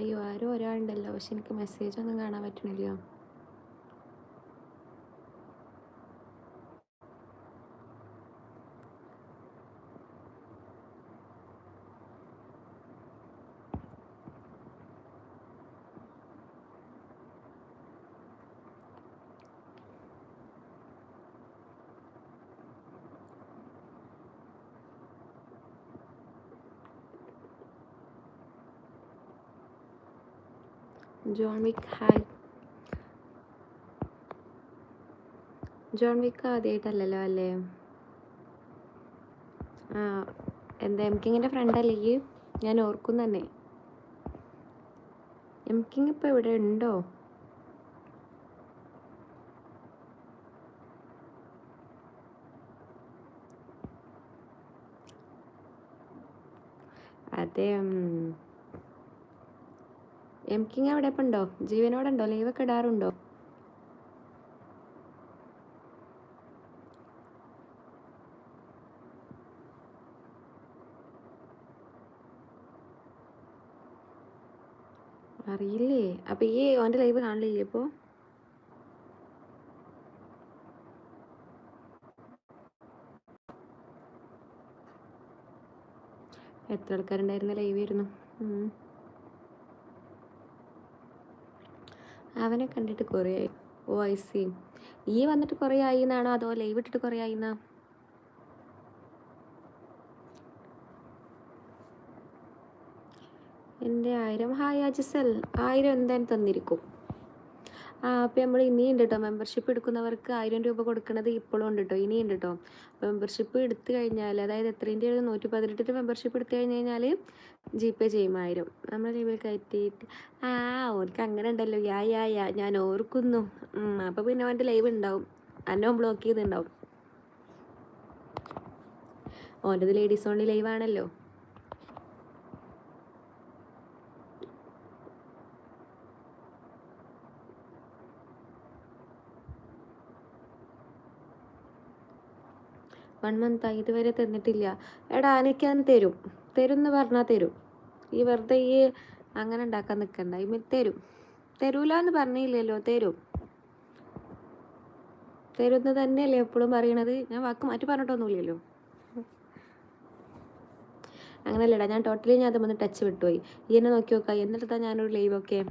അയ്യോ ആരോ ഒരാളുണ്ടല്ലോ. പക്ഷെ എനിക്ക് മെസ്സേജ് ഒന്നും കാണാൻ പറ്റണില്ല John Wick hi John Wick ആദ്യമായിട്ടല്ലല്ലോ അല്ലേ? ആ എന്താ എം കിങ്ങിന്റെ ഫ്രണ്ട് അല്ലേ ഈ? ഞാൻ ഓർക്കും തന്നെ. എം കിങ് ഇപ്പോൾ ഇവിടെ ഉണ്ടോ? അതെ. എം കിങ് അവിടെ ഇപ്പം ഉണ്ടോ ജീവനോടുണ്ടോ? ലീവൊക്കെ ഇടാറുണ്ടോ? അറിയില്ലേ? അപ്പൊ ഈ ഓന്റെ ലൈവ് കാണില്ലേ ഇപ്പോ? എത്ര ആൾക്കാരുണ്ടായിരുന്ന ലൈവ് ആയിരുന്നു അവനെ കണ്ടിട്ട് കുറേ ആയി ഓ ഐ സി ഈ വന്നിട്ട് കുറേ ആയി എന്നാണോ അതോ ലൈവ് ഇട്ടിട്ട് കുറേ ആയി എന്നാ എന്റെ ആയിരം ഹായ് അജിസൽ. ആയിരം എന്തായാലും തന്നിരിക്കും. ആ നമ്മൾ നമ്മൾ ഇനിയുണ്ട് കേട്ടോ മെമ്പർഷിപ്പ് എടുക്കുന്നവർക്ക് ആയിരം രൂപ കൊടുക്കുന്നത് ഇപ്പോഴും ഉണ്ട് കേട്ടോ ഇനിയുണ്ട് കേട്ടോ മെമ്പർഷിപ്പ് എടുത്തു കഴിഞ്ഞാൽ അതായത് എത്രേന്റെ ഒരു നൂറ്റി പതിനെട്ടിന്റെ മെമ്പർഷിപ്പ് എടുത്തു കഴിഞ്ഞ് കഴിഞ്ഞാൽ ജി പേ ചെയ്യും ആയിരം. നമ്മുടെ ലീവിൽ കയറ്റിയിട്ട് ആ ഓർക്ക് അങ്ങനെ ഉണ്ടല്ലോ യാ യാ യാ ഞാൻ ഓർക്കുന്നു. അപ്പോൾ പിന്നെ അവന്റെ ലൈവ് ഉണ്ടാവും. അന്നോ ബ്ലോക്ക് ചെയ്തിട്ടുണ്ടാവും ഓന്റെത് ലേഡീസ് ഓൺലി ലൈവ് ആണല്ലോ. വൺ മന്ത് ആയി. ഇതുവരെ തന്നിട്ടില്ല. എടാ എനിക്കത് തരും തരും. എന്ന് പറഞ്ഞാൽ തരും. ഈ വെറുതെ ഈ അങ്ങനെ ഉണ്ടാക്കാൻ നിൽക്കണ്ട ഈ തരും. തരൂല എന്ന് പറഞ്ഞില്ലല്ലോ തരും. തരുന്നത് തന്നെയല്ലേ എപ്പോഴും പറയണത്? ഞാൻ വാക്ക് മാറ്റി പറഞ്ഞിട്ടൊന്നുമില്ലല്ലോ. അങ്ങനെയല്ലടാ ഞാൻ ടോട്ടലി ഞാൻ അതുമ്പോൾ ടച്ച് വിട്ടുപോയി. ഈ എന്നെ നോക്കി നോക്കാം എന്നിട്ടാ ഞാനൊരു ലൈവൊക്കെ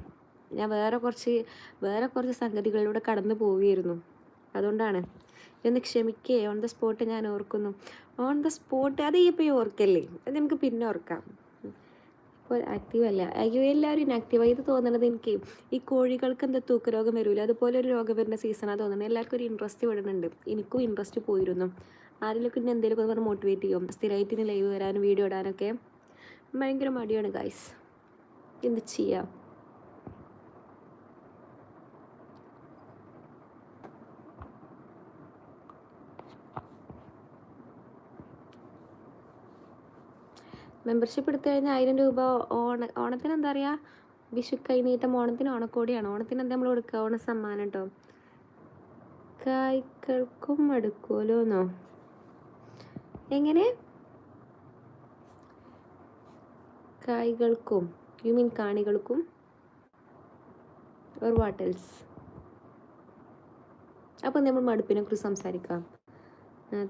ഞാൻ വേറെ കുറച്ച് വേറെ കുറച്ച് സംഗതികളിലൂടെ കടന്നു പോവുകയായിരുന്നു. അതുകൊണ്ടാണ്. ഒന്ന് ക്ഷമിക്കേ ഓൺ ദ സ്പോട്ട് ഞാൻ ഓർക്കുന്നു. ഓൺ ദ സ്പോട്ട് അത് ഇപ്പോൾ ഈ ഓർക്കല്ലേ? അത് നമുക്ക് പിന്നെ ഓർക്കാം. ഇപ്പോൾ ആക്റ്റീവ് അല്ല. അയ്യോ എല്ലാവരും ഇനാക്റ്റീവായി ഇത് തോന്നണത് എനിക്ക് ഈ കോഴികൾക്ക് എന്താ തൂക്ക രോഗം വരില്ല അതുപോലെ ഒരു രോഗം വരുന്ന സീസണാണ് തോന്നുന്നത്. എല്ലാവർക്കും ഒരു ഇൻട്രസ്റ്റ് വിടുന്നുണ്ട് എനിക്കും ഇൻട്രസ്റ്റ് പോയിരുന്നു. ആരെങ്കിലും പിന്നെ എന്തെങ്കിലുമൊക്കെ പറഞ്ഞ് മോട്ടിവേറ്റ് ചെയ്യും? സ്ഥിരമായിട്ട് ഇനി ലൈവ് വരാനും വീഡിയോ ഇടാനൊക്കെ? ഭയങ്കര മടിയാണ് ഗൈസ് എന്ത് ചെയ്യാം? മെമ്പർഷിപ്പ് എടുത്തു കഴിഞ്ഞാൽ ആയിരം രൂപ ഓണ ഓണത്തിന് എന്താ പറയുക വിഷു കൈനീട്ടം ഓണത്തിന് ഓണക്കോടിയാണ്. ഓണത്തിന് എന്താ നമ്മൾ കൊടുക്കുക ഓണ സമ്മാനം കേട്ടോ കായ്ക്കൾക്കും എടുക്കുമല്ലോന്നോ എങ്ങനെ? കായ്കൾക്കും യു മീൻ കാണികൾക്കും ഓർ വാട്ടൽസ് അപ്പം നമ്മൾ മടുപ്പിനെ കുറിച്ച് സംസാരിക്കാം.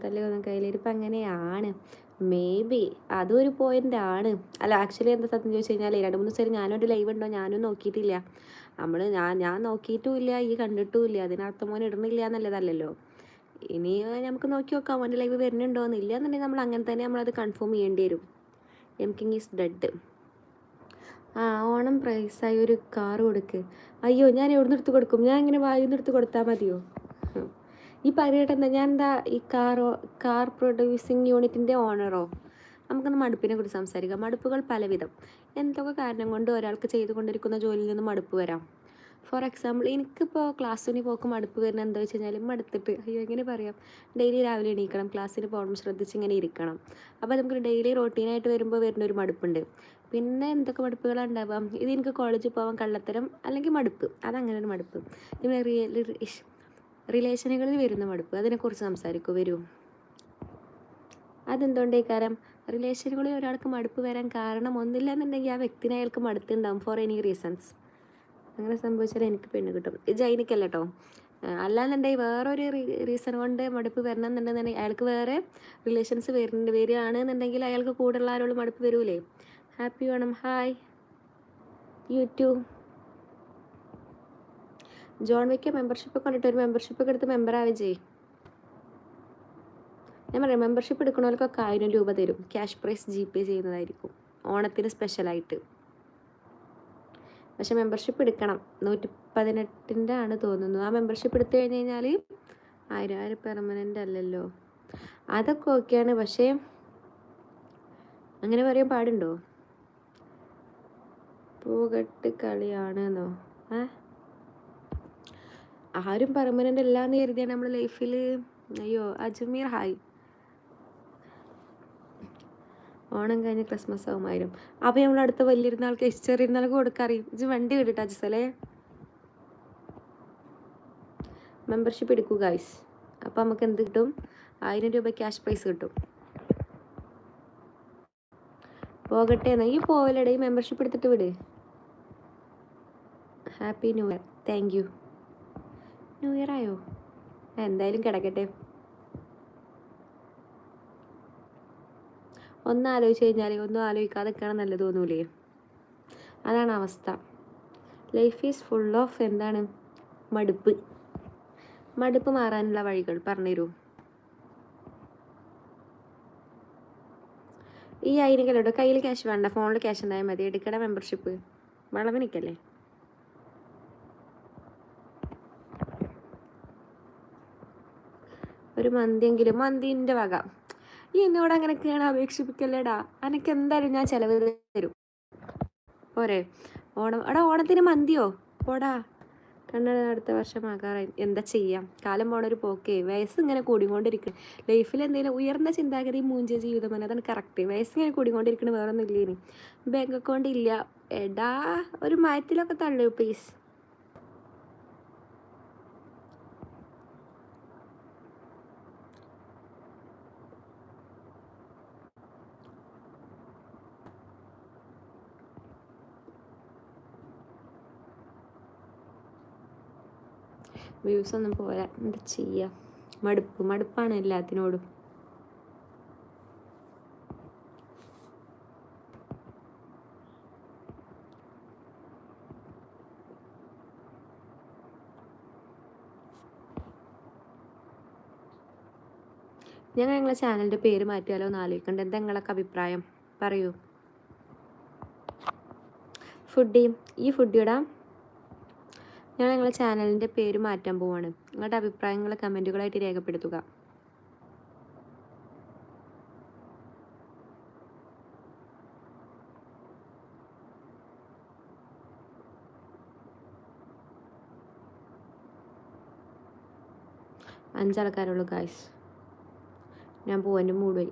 തല്ലേ കയ്യിലിരിപ്പം അങ്ങനെയാണ്. മേ ബി അതൊരു പോയിന്റ് ആണ്. അല്ല ആക്ച്വലി എന്താ സത്യം ചോദിച്ചു കഴിഞ്ഞാൽ രണ്ട് മൂന്ന് ദിവസം ഞാനൊരു ലൈവ് ഉണ്ടോ? ഞാനും നോക്കിയിട്ടില്ല. നമ്മൾ ഞാൻ ഞാൻ നോക്കിയിട്ടും ഇല്ല ഈ കണ്ടിട്ടും ഇല്ല അതിനർത്ഥം മോൻ ഇടുന്നില്ല എന്നുള്ളതല്ലല്ലോ. ഇനി നമുക്ക് നോക്കി നോക്കാം അവന്റെ ലൈവ് വരുന്നുണ്ടോ എന്നില്ല എന്നുണ്ടെങ്കിൽ നമ്മൾ അങ്ങനെ തന്നെ നമ്മളത് കൺഫേം ചെയ്യേണ്ടി വരും. എം കിങ് ഈസ് ഡെഡ് ആ ഓണം പ്രൈസായി ഒരു കാർ കൊടുക്ക്. അയ്യോ ഞാൻ എവിടെ നിന്ന് എടുത്ത് കൊടുക്കും? ഞാൻ ഇങ്ങനെ വായിൽ എടുത്ത് കൊടുത്താൽ മതിയോ? ഈ എന്താ ഞാൻ എന്താ ഈ കാറോ കാർ പ്രൊഡ്യൂസിങ് യൂണിറ്റിന്റെ ഓണറോ? നമുക്കൊന്ന് മടുപ്പിനെ കുറിച്ച് സംസാരിക്കാം. മടുപ്പുകൾ പലവിധം. എന്തൊക്കെ കാരണം കൊണ്ട് ഒരാൾക്ക് ചെയ്തുകൊണ്ടിരിക്കുന്ന ജോലിയിൽ നിന്ന് മടുപ്പ് വരാം? ഫോർ എക്സാമ്പിൾ എനിക്കിപ്പോൾ ക്ലാസ്സിന് പോക്ക് മടുപ്പ് വരുന്ന എന്താ വെച്ച് കഴിഞ്ഞാൽ മടുത്തിട്ട് അയ്യോ എങ്ങനെ പറയാം? ഡെയിലി രാവിലെ എണീക്കണം ക്ലാസ്സിന് പോകണം ശ്രദ്ധിച്ച് ഇങ്ങനെ ഇരിക്കണം. അപ്പോൾ നമുക്ക് ഡെയിലി റൊട്ടീനായിട്ട് വരുമ്പോൾ വരുന്ന ഒരു മടുപ്പുണ്ട്. പിന്നെ എന്തൊക്കെ മടുപ്പുകളാണ് ഉണ്ടാവാം ഇത് എനിക്ക് കോളേജിൽ പോകാൻ കള്ളത്തരം അല്ലെങ്കിൽ മടുപ്പ്? അതങ്ങനെ ഒരു മടുപ്പ്. പിന്നെ റിയൽ റിലേഷനുകളിൽ വരുന്ന മടുപ്പ് അതിനെക്കുറിച്ച് സംസാരിക്കൂ വരൂ. അതെന്തുകൊണ്ടേ കാരണം റിലേഷനുകളിൽ ഒരാൾക്ക് മടുപ്പ് വരാൻ കാരണം ഒന്നില്ല എന്നുണ്ടെങ്കിൽ ആ വ്യക്തിനെ അയാൾക്ക് മടുത്തുണ്ടാവും ഫോർ എനി റീസൺസ് അങ്ങനെ സംഭവിച്ചാൽ എനിക്ക് പെണ്ണ് കിട്ടും. ഇത് ജൈനിക്കല്ല കേട്ടോ അല്ലാന്നുണ്ടെങ്കിൽ വേറൊരു റീസൺ കൊണ്ട് മടുപ്പ് വരണം എന്നുണ്ടെന്നുണ്ടെങ്കിൽ അയാൾക്ക് വേറെ റിലേഷൻസ് വരുന്നുണ്ട് വരികയാണെന്നുണ്ടെങ്കിൽ അയാൾക്ക് കൂടുതലുള്ള ആരോട് മടുപ്പ് വരൂലേ? ഹാപ്പി വേണം. Hi YouTube John Wick membership കണ്ടിട്ട് ഒരു മെമ്പർഷിപ്പ് എടുത്ത് മെമ്പർ ചെയ്യും. ഞാൻ പറയാം മെമ്പർഷിപ്പ് എടുക്കണവർക്കൊക്കെ ആയിരം രൂപ തരും. ക്യാഷ് പ്രൈസ് ജി പേ ചെയ്യുന്നതായിരിക്കും. ഓണത്തിന് സ്പെഷ്യലായിട്ട് പക്ഷെ മെമ്പർഷിപ്പ് എടുക്കണം. നൂറ്റി പതിനെട്ടിന്റെ ആണ് തോന്നുന്നു. ആ മെമ്പർഷിപ്പ് എടുത്തു കഴിഞ്ഞ് കഴിഞ്ഞാൽ ആയിരം ആയിരം പെർമനന്റ് അല്ലല്ലോ. അതൊക്കെ ഓക്കെയാണ് പക്ഷേ അങ്ങനെ പറയാൻ പാടുണ്ടോ? പൂകട്ട് കളിയാണെന്നോ? ഏ? ആരും പെർമനന്റ് അല്ല എന്ന് കരുതിയാണ് നമ്മൾ ലൈഫിൽ അയ്യോ അജ്മീർ ഹായ്. ഓണം കഴിഞ്ഞ് ക്രിസ്മസ് ആവുമായിരും. അപ്പോൾ നമ്മൾ അടുത്ത വലിയിരുന്നാൾക്ക് ചെറിയിരുന്നാൾക്ക് കൊടുക്കാറിയും ഇത് വണ്ടി കിട്ടിട്ടാ അജിസലേ. മെമ്പർഷിപ്പ് എടുക്കൂ ഗൈസ് അപ്പോൾ നമുക്ക് എന്ത് കിട്ടും? ആയിരം രൂപ ക്യാഷ് പ്രൈസ് കിട്ടും. പോകട്ടെ എന്നാൽ ഈ പോവലടേ മെമ്പർഷിപ്പ് എടുത്തിട്ട് വിട്. Happy new year thank you new year ആയോ? എന്തായാലും കിടക്കട്ടെ. ഒന്ന് ആലോചിച്ച് കഴിഞ്ഞാൽ ഒന്നും ആലോചിക്കാതെ നിൽക്കണം നല്ലത് തോന്നൂലേ? അതാണ് അവസ്ഥ. ലൈഫ് ഈസ് ഫുൾ ഓഫ് എന്താണ്? മടുപ്പ്. മടുപ്പ് മാറാനുള്ള വഴികൾ പറഞ്ഞുതരൂ. ഈ ആയിരിക്കല്ലോ കയ്യിൽ ക്യാഷ് വേണ്ട ഫോണിൽ ക്യാഷ് ഉണ്ടായാൽ മതി എടുക്കണ മെമ്പർഷിപ്പ് വളവ് നിൽക്കല്ലേ ഒരു മന്തിയെങ്കിലും മന്തിന്റെ വക. ഈ എന്നോട് അങ്ങനെയൊക്കെയാണ് അപേക്ഷിപ്പിക്കല്ലേടാ. അനക്ക് എന്തായാലും ഞാൻ ചിലവ് തരും. പോരെ. ഓണം എടാ ഓണത്തിന് മന്തിയോ? പോടാ. കണ്ണട അടുത്ത വർഷം ആകാറായി. എന്താ ചെയ്യാം? കാലം പോണൊരു പോക്കേ. വയസ്സ് ഇങ്ങനെ കൂടിക്കൊണ്ടിരിക്കണം. ലൈഫിൽ എന്തെങ്കിലും ഉയർന്ന ചിന്താഗതി മൂഞ്ചിയ ജീവിതം തന്നെ അതാണ് കറക്റ്റ് വയസ്സ് ഇങ്ങനെ കൂടിക്കൊണ്ടിരിക്കണം വേറെ ഒന്നും ഇല്ലേനി. ബാങ്ക് അക്കൗണ്ട് ഇല്ല. എടാ ഒരു മയത്തിലൊക്കെ തള്ളു പ്ലീസ് വ്യൂസ് ഒന്നും പോരാ. എന്താ ചെയ്യുക മടുപ്പ്. മടുപ്പാണ് എല്ലാത്തിനോടും. ഞങ്ങൾ ഞങ്ങളെ ചാനലിന്റെ പേര് മാറ്റിയാലോ എന്ന് എന്താ നിങ്ങളൊക്കെ അഭിപ്രായം? പറയൂ. ഫുഡി ഈ ഫുഡിയുടെ ഞാൻ നിങ്ങളെ ചാനലിന്റെ പേര് മാറ്റാൻ പോവാണ്. നിങ്ങളുടെ അഭിപ്രായങ്ങൾ കമന്റുകളായിട്ട് രേഖപ്പെടുത്തുക. അഞ്ചാൾക്കാരുള്ളൂ ഗായ്സ് ഞാൻ പോവാന്റെ മൂഡ്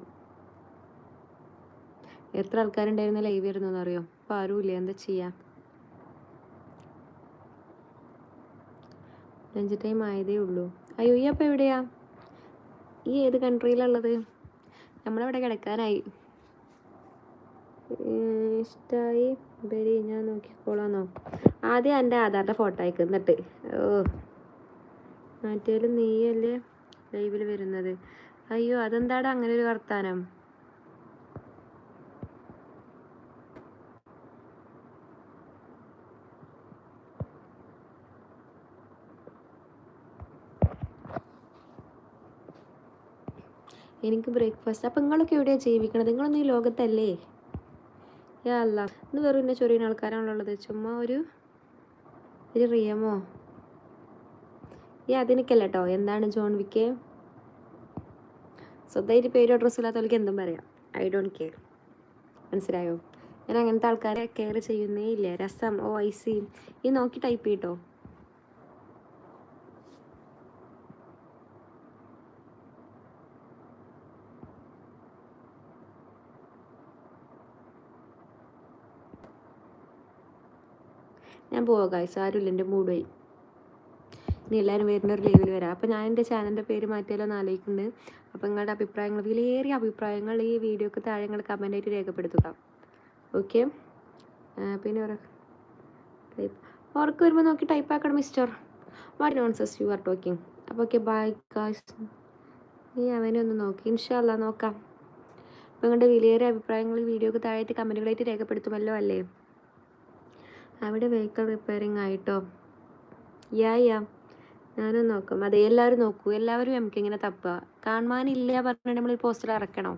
എത്ര ആൾക്കാരുണ്ടായിരുന്ന ലൈവ് വരുന്നു എന്നറിയോ? അപ്പോൾ ആരുമില്ല. എന്താ ചെയ്യുക ലഞ്ച് ടൈം ആയതേ ഉള്ളൂ അയ്യോ ഈ അപ്പം എവിടെയാ? ഈ ഏത് കൺട്രിയിലുള്ളത്? നമ്മളവിടെ കിടക്കാനായി. ഇഷ്ടമായി ബരി ഞാൻ നോക്കിക്കോളാന്നോ? ആദ്യം എന്റെ ആധാറിന്റെ ഫോട്ടോ അയക്കും എന്നിട്ട്. ഓ മറ്റേലും നീയല്ലേ ലൈവിൽ വരുന്നത്? അയ്യോ അതെന്താടാ അങ്ങനെ ഒരു വർത്താനം? എനിക്ക് ബ്രേക്ക്ഫാസ്റ്റ് അപ്പം നിങ്ങളൊക്കെ എവിടെയാണ് ജീവിക്കണത്? നിങ്ങളൊന്നും ഈ ലോകത്തല്ലേ? യാ അല്ല. ഇന്ന് വെറും എന്നെ ചൊറിയുന്ന ആൾക്കാരാണുള്ളത് ചുമ്മാ ഒരു ഒരു റിയമോ? ഈ അതിനൊക്കെയല്ല കേട്ടോ എന്താണ് ജോൺ വിക്കെ? സ്വന്തമായിട്ട് പേരും അഡ്രസ്സും ഇല്ലാത്തവർക്ക് എന്തും പറയാം. ഐ ഡോണ്ട് കെയർ മനസ്സിലായോ? ഞാൻ അങ്ങനത്തെ ആൾക്കാരെ കെയർ ചെയ്യുന്നേ ഇല്ല. രസം. ഓ ഐ സി ഈ നോക്കി ടൈപ്പ് ചെയ്യട്ടോ. ഞാൻ പോവാം ഗായ്സ് ആരുമില്ല എന്റെ മൂഡ് പോയി. ഇനി എല്ലാവരും വരുന്ന ഒരു ലൈവിൽ വരാം. അപ്പോൾ ഞാൻ എന്റെ ചാനലിന്റെ പേര് മാറ്റിയാലോ എന്ന് ആലോചിക്കുന്നുണ്ട്. അപ്പോൾ നിങ്ങളുടെ അഭിപ്രായങ്ങൾ വിലയേറിയ അഭിപ്രായങ്ങൾ ഈ വീഡിയോക്ക് താഴെ നിങ്ങൾ കമന്റായിട്ട് രേഖപ്പെടുത്തുക. ഓക്കെ പിന്നെ ടൈപ്പ് ഓർക്ക് വരുമ്പോൾ നോക്കി ടൈപ്പ് ആക്കണം mister what nonsense you are talking അപ്പോൾ ഓക്കെ ബൈ ഗായ്സ് നീ അവനെ ഒന്ന് നോക്കി. ഇൻഷാല്ല നോക്കാം. അപ്പോൾ നിങ്ങളുടെ വിലയേറിയ അഭിപ്രായങ്ങൾ വീഡിയോക്ക് താഴെയായിട്ട് കമന്റുകളായിട്ട് രേഖപ്പെടുത്തുമല്ലോ അല്ലേ? അവിടെ വെഹിക്കിൾ റിപ്പയറിംഗ് ആയിട്ടോ? യാ യാ ഞാനും നോക്കും. അതെ എല്ലാവരും നോക്കൂ. എല്ലാവരും നമുക്ക് ഇങ്ങനെ തപ്പുക. കാണുവാനില്ല പറഞ്ഞിട്ട് നമ്മൾ ഈ പോസ്റ്റർ ഇറക്കണോ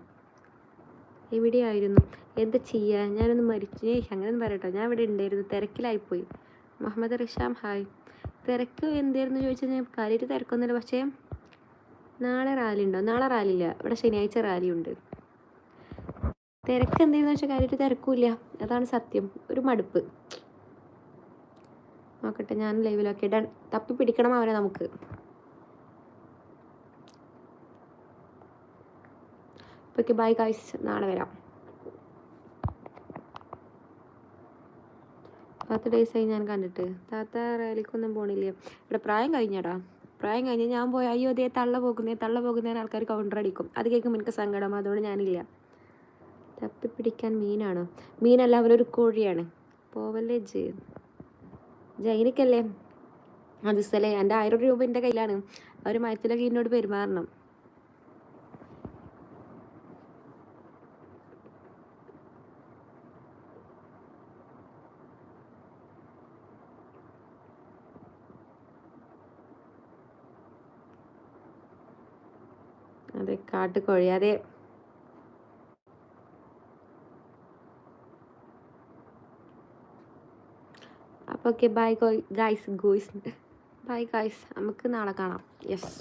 എവിടെയായിരുന്നു? എന്ത് ചെയ്യുക ഞാനൊന്ന് മരിച്ചു. അങ്ങനെ അങ്ങനെയൊന്നും പറയട്ടോ. ഞാൻ ഇവിടെ ഉണ്ടായിരുന്നു. തിരക്കിലായിപ്പോയി. മുഹമ്മദ് റിഷാം ഹായ് തിരക്ക് എന്തായിരുന്നു ചോദിച്ചാൽ ഞാൻ കാര്യമായിട്ട് തിരക്കൊന്നുമില്ല. പക്ഷേ നാളെ റാലി ഉണ്ടോ? നാളെ റാലി ഇല്ല. ഇവിടെ ശനിയാഴ്ച റാലി ഉണ്ട്. തിരക്ക് എന്തായിരുന്നു വെച്ചാൽ കാര്യമായിട്ട് തിരക്കില്ല അതാണ് സത്യം. ഒരു മടുപ്പ്. നോക്കട്ടെ ഞാൻ ലൈവിലൊക്കെ. ഡൺ. തപ്പി പിടിക്കണം അവരെ നമുക്ക്. Okay bye guys. നാളെ വരാം. പത്ത് ഡേയ്സായി ഞാൻ കണ്ടിട്ട്. താത്ത റാലിക്കൊന്നും പോണില്ലേ? ഇവിടെ പ്രായം കഴിഞ്ഞടാ. പ്രായം കഴിഞ്ഞ് ഞാൻ പോയി അയ്യോ അതേ തള്ള പോകുന്നേ തള്ള പോകുന്നതിന് ആൾക്കാർ കൗണ്ടർ അടിക്കും. അത് കേൾക്കുമ്പോൾ എനിക്ക് സങ്കടം അതുകൊണ്ട് ഞാനില്ല. തപ്പി പിടിക്കാൻ മീനാണോ? മീനല്ല അവരൊരു കോഴിയാണ്. പോവല്ലേ ജ് ജൈനിക്കല്ലേ? അത് സ്ഥലേ എന്റെ ആയിരം രൂപ എന്റെ കയ്യിലാണ്. അവർ മയത്തിലൊക്കെ എന്നോട് പെരുമാറണം. അതെ കാട്ടുകോഴി അതെ ഓക്കെ ബൈ ഗോയ് ഗൈസ് ഗോയ്സ് ബൈ ഗൈസ് നമുക്ക് നാളെ കാണാം. യെസ്